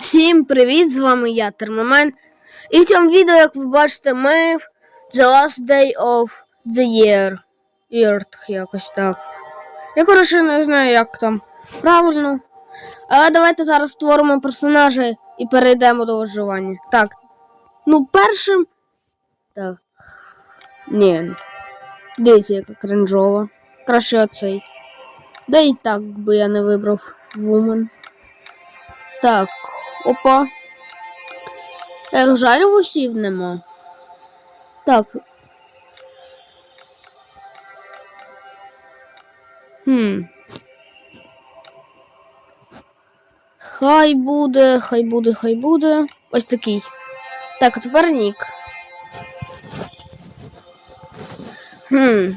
Всім привіт! З вами я, Термомен. І в цьому відео, як ви бачите, ми в The Last Day of the Year. Earth, якось так. Я, коротше, не знаю, як там правильно. Але давайте зараз створимо персонажа і перейдемо до виживання. Так. Ну, першим. Так. Ні. Дивіться, яка кринжова. Краще оцей. Да і так би я не вибрав Woman. Так, опа. Ех, жаль, вусів нема. Так. Хм. Хай буде, хай буде, хай буде. Ось такий. Так, а тепер нік. Хм.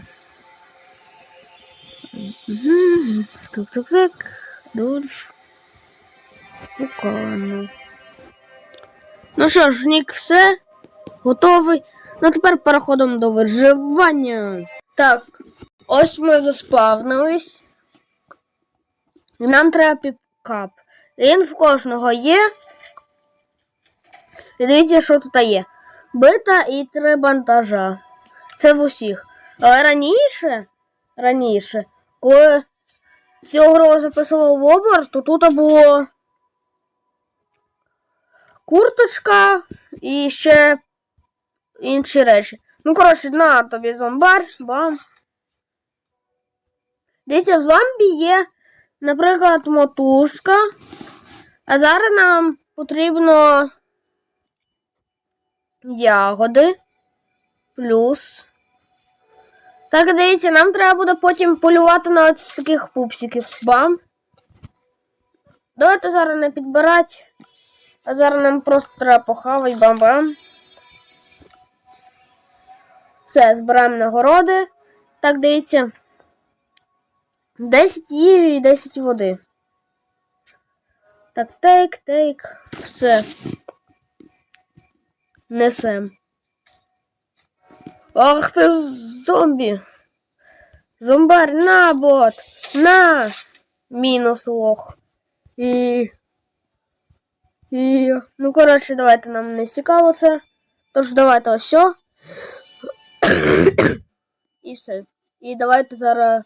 Так, так, так. Дольш. Пукано. Ну що ж, Нік, все. Готовий. Ну тепер переходимо до виживання. Так, ось ми заспавнились. І Нам треба пікап. Він в кожного є. І дивіться, що тут є. Бита і три бандажа. Це в усіх. Але раніше, раніше, коли гру записував в обер, то тут було курточка і ще інші речі. Ну, коротше, на тобі зомбар, бам. Дивіться, в зомбі є, наприклад, мотузка. А зараз нам потрібно ягоди. Плюс. Так, дивіться, нам треба буде потім полювати на ось таких пупсиків. Бам. Давайте зараз не підбирати. А зараз нам просто треба похавати бам-бам. Все, збираємо нагороди. Так, дивіться. 10 їжі і 10 води. Так, тейк, тейк. Все. Несем. Ах ти зомбі. Зомбар, на бот. На. Мінус лох. І. І. Ну, коротше, давайте нам не цікаво це. Тож давайте ось. сьо. І все. І давайте зараз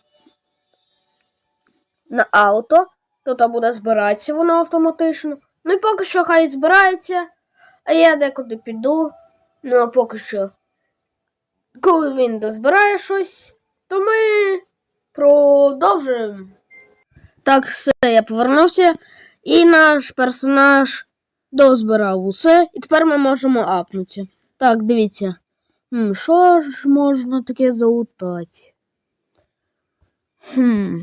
на ауто. Тут буде збиратися воно автоматично. Ну і поки що хай збирається. А я декуди піду. Ну а поки що. Коли він дозбирає щось, то ми продовжуємо. Так, все, я повернувся. І наш персонаж дозбирав усе, і тепер ми можемо апнутися. Так, дивіться. Хм, Що ж можна таке залутати? Хм.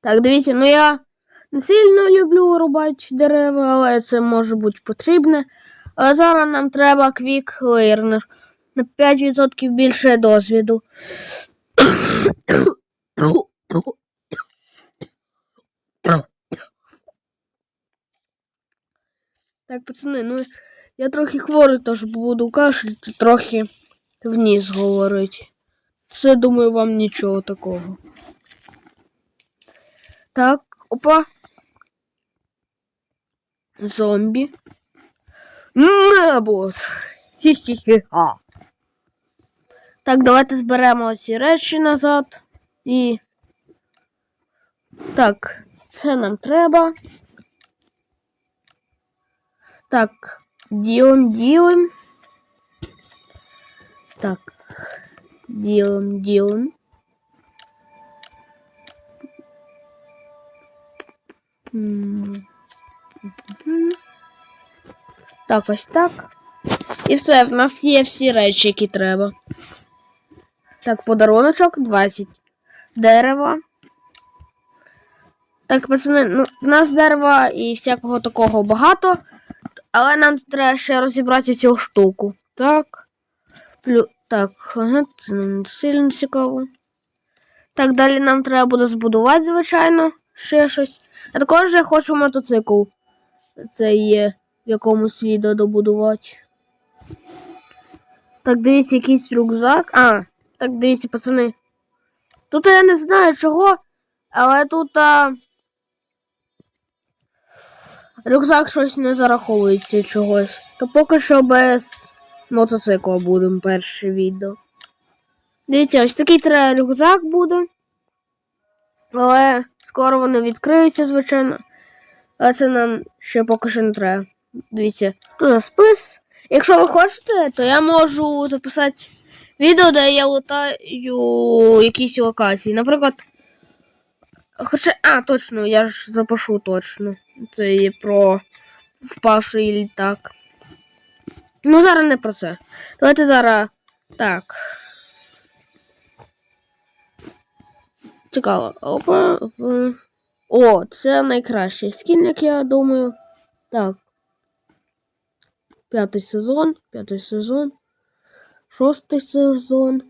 Так, дивіться, ну я не сильно люблю рубати дерева, але це може бути потрібне. Але зараз нам треба Quick Learner. На 5% більше досвіду. Так, пацани, ну я трохи хворий, тож буду кашляти, трохи вниз говорити. Це, думаю, вам нічого такого. Так, опа. Зомбі. Небот. Хі-хі-хі-ха. Так, давайте зберемо ці речі назад. І. Так, це нам треба. Так, ділим, ділим. Так, ділим, ділим. Так, ось так. І все, в нас є всі речі, які треба. Так, подаруночок 20. Дерево. Так, пацани, ну, в нас дерева і всякого такого багато. Але нам треба ще розібрати цю штуку. Так. Плю... Так, ага, це не сильно цікаво. Так, далі нам треба буде збудувати, звичайно, ще щось. А також я хочу мотоцикл. Це є в якомусь відео добудувати. Так, дивіться, якийсь рюкзак. А, так, дивіться, пацани. Тут я не знаю чого, але тут. А... рюкзак щось не зараховується чогось. То поки що без мотоцикла будемо перше відео. Дивіться, ось такий треба рюкзак буде. Але скоро вони відкриються, звичайно. Але це нам ще поки що не треба. Дивіться, тут спис. Якщо ви хочете, то я можу записати відео, де я лутаю якісь локації. Наприклад. Хоча. А, точно, я ж запишу точно. Це є про впавший літак. Ну, зараз не про це. Давайте зараз. Так. Цікаво. Опа. О, це найкращий скін, як я думаю. Так. П'ятий сезон. П'ятий сезон. Шостий сезон.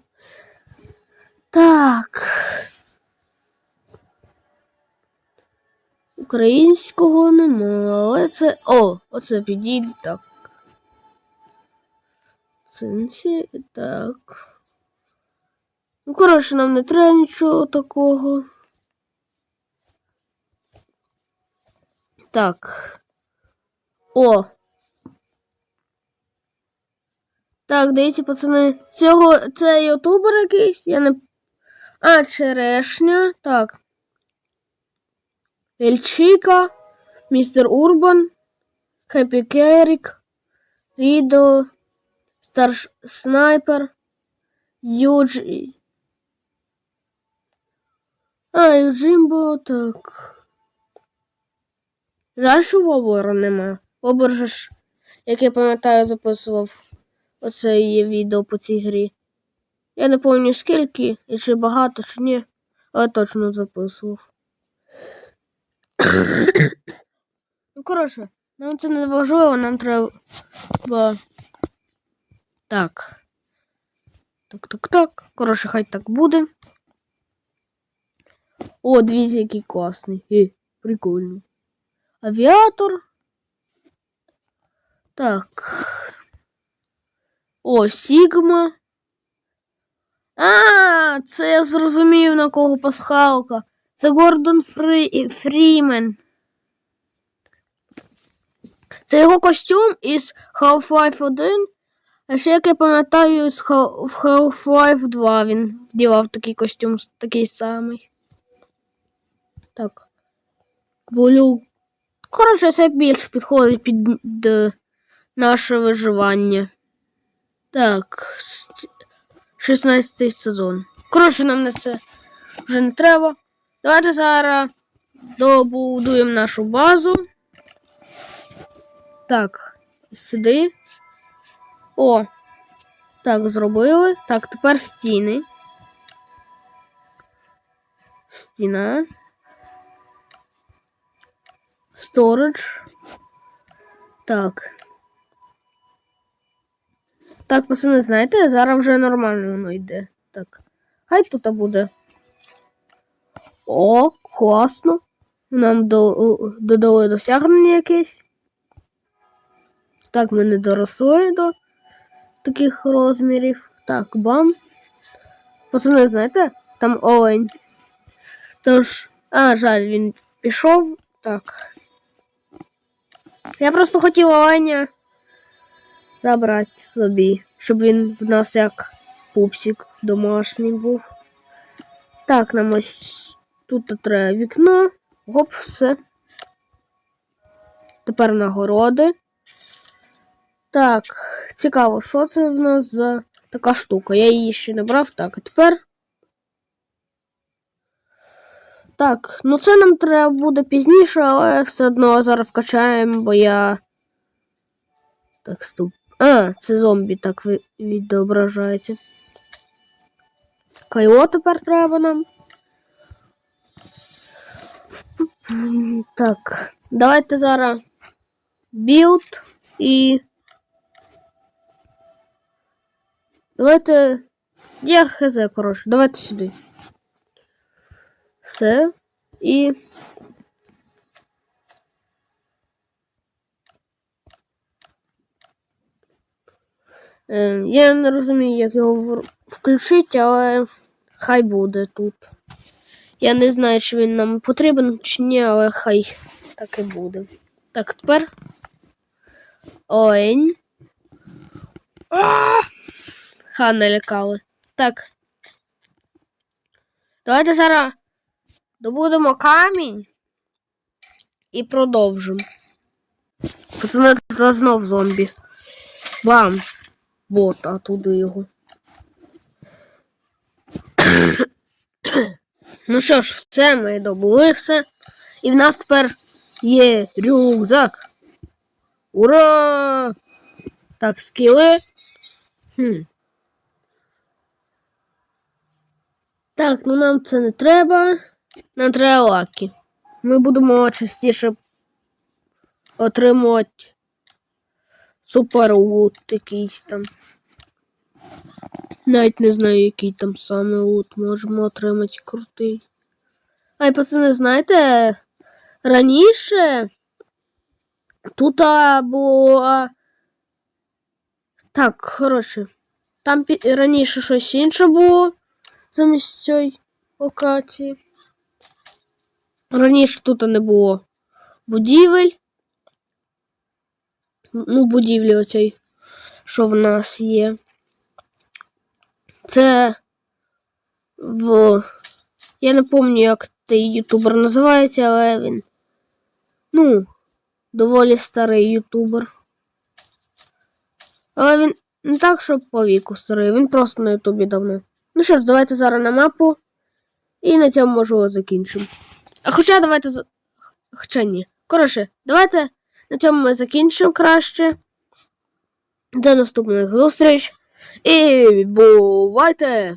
Так. Українського нема, але це. О, оце підійде так. Цинсі, так. Ну, коротше, нам не треба нічого такого. Так. О. Так, дивіться, пацани. Цього це ютубер якийсь? Я не. А, черешня. Так. Ельчика, містер Урбан, Хеппі Керік, Рідо, Стар Снайпер, Юджі. А, Юджимбо, так. Жаль, що Вобора нема. Вобор же ж, як я пам'ятаю, записував оце є відео по цій грі. Я не пам'ятаю скільки, і чи багато, чи ні, але точно записував. Ну, коротше, нам це не важливо, нам треба. Так. Так, так, так. Коротше, хай так буде. О, дивіться, який класний. Е, прикольно. Авіатор. Так. О, Сігма. А, це я зрозумів, на кого пасхалка. Це Гордон Фрі... Фрімен. Це його костюм із Half-Life 1. А ще, як я пам'ятаю, з Half-Life 2 він вдівав такий костюм, такий самий. Так. Блю. Коротше, це більш підходить під д- наше виживання. Так. 16 сезон. Коротше, нам на це вже не треба. Давайте зараз добудуємо нашу базу. Так, сюди. О! Так, зробили. Так, тепер стіни. Стіна. Сторидж. Так. Так, пацани, знаєте, зараз вже нормально воно йде. Так. Хай тут буде. О, класно. Нам додали досягнення якесь. Так, ми не доросли до таких розмірів. Так, бам. Пацани, знаєте, там олень. Тож, а, жаль, він пішов. Так. Я просто хотів оленя забрати собі, щоб він в нас як пупсик домашній був. Так, нам ось тут треба вікно. Гоп, все. Тепер нагороди. Так, цікаво, що це в нас за така штука. Я її ще не брав. Так, а тепер. Так, ну це нам треба буде пізніше, але все одно зараз вкачаємо, бо я. Так, стоп. А, це зомбі так відображається. Кайло тепер треба нам. Так, давайте зараз білд і. Давайте. Я хз, коротше, давайте сюди. Все. І. Е, я не розумію, як його включити, але хай буде тут. Я не знаю, чи він нам потрібен, чи ні, але хай так і буде. Так, тепер. А! Ха, налякали. Так. Давайте зараз добудемо камінь і продовжимо. Пацани, тут знов зомбі. Бам! Вот, а туди його. Ну що ж, все, ми добули все. І в нас тепер є рюкзак. Ура! Так, скіли. Хм. Так, ну нам це не треба. Нам треба лаки. Ми будемо частіше отримувати суперлут якийсь там. Навіть не знаю, який там саме лут можемо отримати крутий. Ай, пацани, знаєте, раніше тут було. Так, коротше, там раніше щось інше було замість цієї локації. Раніше тут не було будівель. Ну, будівлі оцей, що в нас є. Це в. Я не пам'ятаю, як той ютубер називається, але він. Ну, доволі старий ютубер. Але він не так, щоб по віку старий, він просто на ютубі давно. Ну що ж, давайте зараз на мапу. І на цьому можу закінчимо. А хоча давайте. Хоча ні. Коротше, давайте на цьому ми закінчимо краще. До наступних зустріч. І бувайте!